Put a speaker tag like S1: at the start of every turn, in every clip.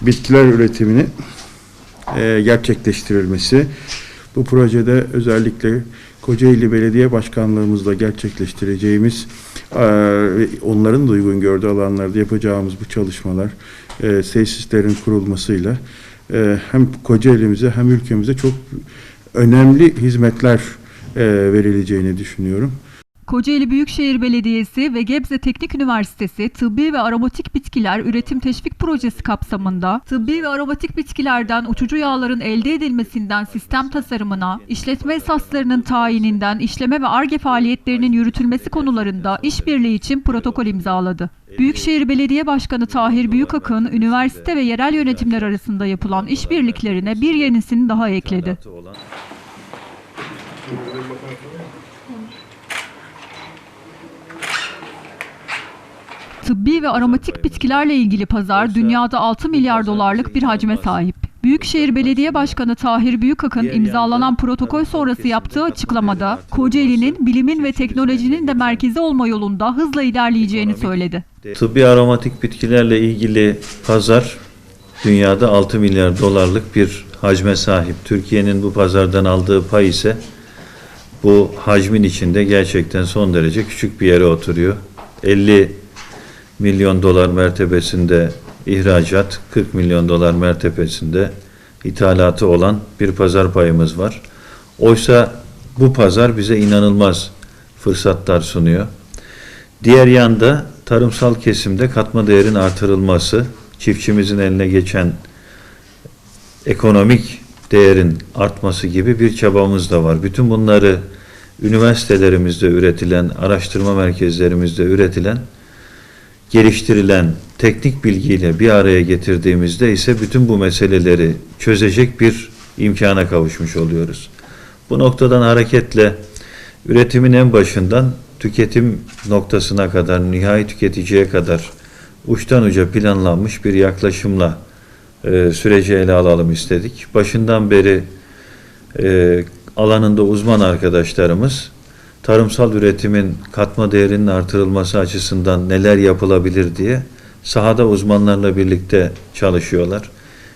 S1: bitkiler üretimini e, gerçekleştirilmesi. Bu projede özellikle Kocaeli Belediye Başkanlığımızla gerçekleştireceğimiz, e, onların da uygun gördüğü alanlarda yapacağımız bu çalışmalar, e, tesislerin kurulmasıyla e, hem Kocaeli'mize hem ülkemize çok önemli hizmetler e, verileceğini düşünüyorum.
S2: Kocaeli Büyükşehir Belediyesi ve Gebze Teknik Üniversitesi Tıbbi ve Aromatik Bitkiler Üretim Teşvik Projesi kapsamında tıbbi ve aromatik bitkilerden uçucu yağların elde edilmesinden sistem tasarımına, işletme esaslarının tayininden işleme ve ARGE faaliyetlerinin yürütülmesi konularında işbirliği için protokol imzaladı. Büyükşehir Belediye Başkanı Tahir Büyükakın, üniversite ve yerel yönetimler arasında yapılan işbirliklerine bir yenisini daha ekledi. Tıbbi ve aromatik bitkilerle ilgili pazar dünyada 6 milyar dolarlık bir hacme sahip. Büyükşehir Belediye Başkanı Tahir Büyükakın imzalanan protokol sonrası yaptığı açıklamada Kocaeli'nin bilimin ve teknolojinin de merkezi olma yolunda hızla ilerleyeceğini söyledi.
S3: Tıbbi aromatik bitkilerle ilgili pazar dünyada 6 milyar dolarlık bir hacme sahip. Türkiye'nin bu pazardan aldığı pay ise bu hacmin içinde gerçekten son derece küçük bir yere oturuyor. 50 milyon dolar mertebesinde ihracat, 40 milyon dolar mertebesinde ithalatı olan bir pazar payımız var. Oysa bu pazar bize inanılmaz fırsatlar sunuyor. Diğer yanda tarımsal kesimde katma değerin artırılması, çiftçimizin eline geçen ekonomik değerin artması gibi bir çabamız da var. Bütün bunları üniversitelerimizde üretilen, araştırma merkezlerimizde üretilen, geliştirilen teknik bilgiyle bir araya getirdiğimizde ise bütün bu meseleleri çözecek bir imkana kavuşmuş oluyoruz. Bu noktadan hareketle üretimin en başından tüketim noktasına kadar, nihai tüketiciye kadar uçtan uca planlanmış bir yaklaşımla e, süreci ele alalım istedik. Başından beri e, alanında uzman arkadaşlarımız tarımsal üretimin katma değerinin artırılması açısından neler yapılabilir diye sahada uzmanlarla birlikte çalışıyorlar.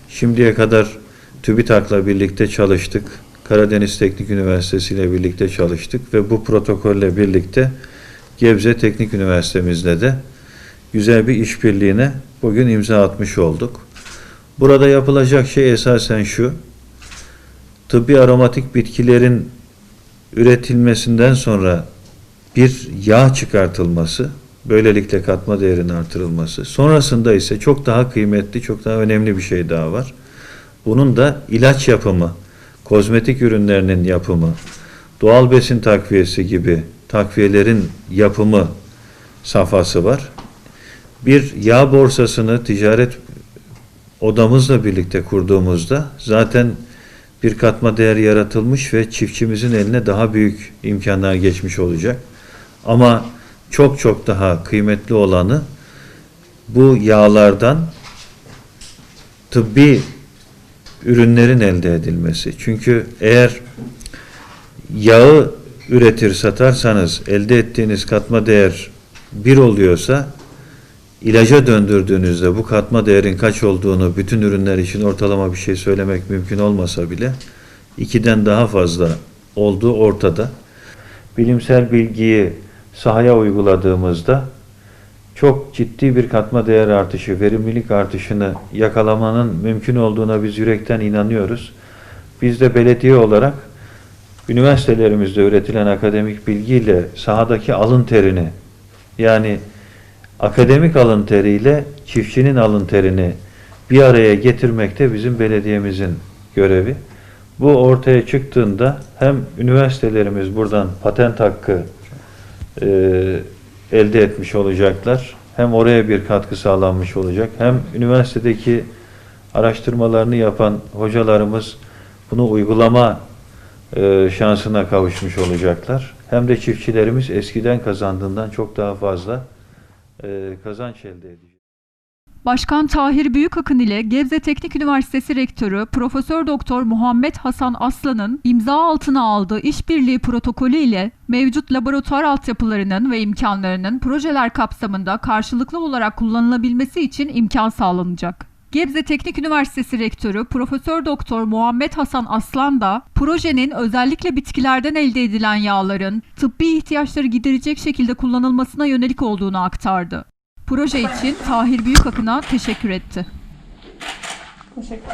S3: Şimdiye kadar TÜBİTAK'la birlikte çalıştık. Karadeniz Teknik Üniversitesi ile birlikte çalıştık ve bu protokolle birlikte Gebze Teknik Üniversitemizle de güzel bir işbirliğine bugün imza atmış olduk. Burada yapılacak şey esasen şu, tıbbi aromatik bitkilerin üretilmesinden sonra bir yağ çıkartılması, böylelikle katma değerinin artırılması, sonrasında ise çok daha kıymetli, çok daha önemli bir şey daha var. Bunun da ilaç yapımı, kozmetik ürünlerinin yapımı, doğal besin takviyesi gibi takviyelerin yapımı safhası var. Bir yağ borsasını ticaret odamızla birlikte kurduğumuzda zaten bir katma değer yaratılmış ve çiftçimizin eline daha büyük imkanlar geçmiş olacak. Ama çok çok daha kıymetli olanı bu yağlardan tıbbi ürünlerin elde edilmesi. Çünkü eğer yağı üretir satarsanız elde ettiğiniz katma değer bir oluyorsa ilaca döndürdüğünüzde bu katma değerin kaç olduğunu bütün ürünler için ortalama bir şey söylemek mümkün olmasa bile ikiden daha fazla olduğu ortada. Bilimsel bilgiyi sahaya uyguladığımızda çok ciddi bir katma değer artışı, verimlilik artışını yakalamanın mümkün olduğuna biz yürekten inanıyoruz. Biz de belediye olarak üniversitelerimizde üretilen akademik bilgiyle sahadaki alın terini yani akademik alın teriyle çiftçinin alın terini bir araya getirmek de bizim belediyemizin görevi. Bu ortaya çıktığında hem üniversitelerimiz buradan patent hakkı e, elde etmiş olacaklar, hem oraya bir katkı sağlanmış olacak, hem üniversitedeki araştırmalarını yapan hocalarımız bunu uygulama e, şansına kavuşmuş olacaklar. Hem de çiftçilerimiz eskiden kazandığından çok daha fazla e, kazanç elde edecek.
S2: Başkan Tahir Büyükakın ile Gebze Teknik Üniversitesi Rektörü Profesör Doktor Muhammed Hasan Aslan'ın imza altına aldığı işbirliği protokolü ile mevcut laboratuvar altyapılarının ve imkanlarının projeler kapsamında karşılıklı olarak kullanılabilmesi için imkan sağlanacak. Gebze Teknik Üniversitesi Rektörü Profesör Doktor Muhammed Hasan Aslan da projenin özellikle bitkilerden elde edilen yağların tıbbi ihtiyaçları giderecek şekilde kullanılmasına yönelik olduğunu aktardı. Proje için Tahir Büyükakın'a teşekkür etti.
S4: Teşekkür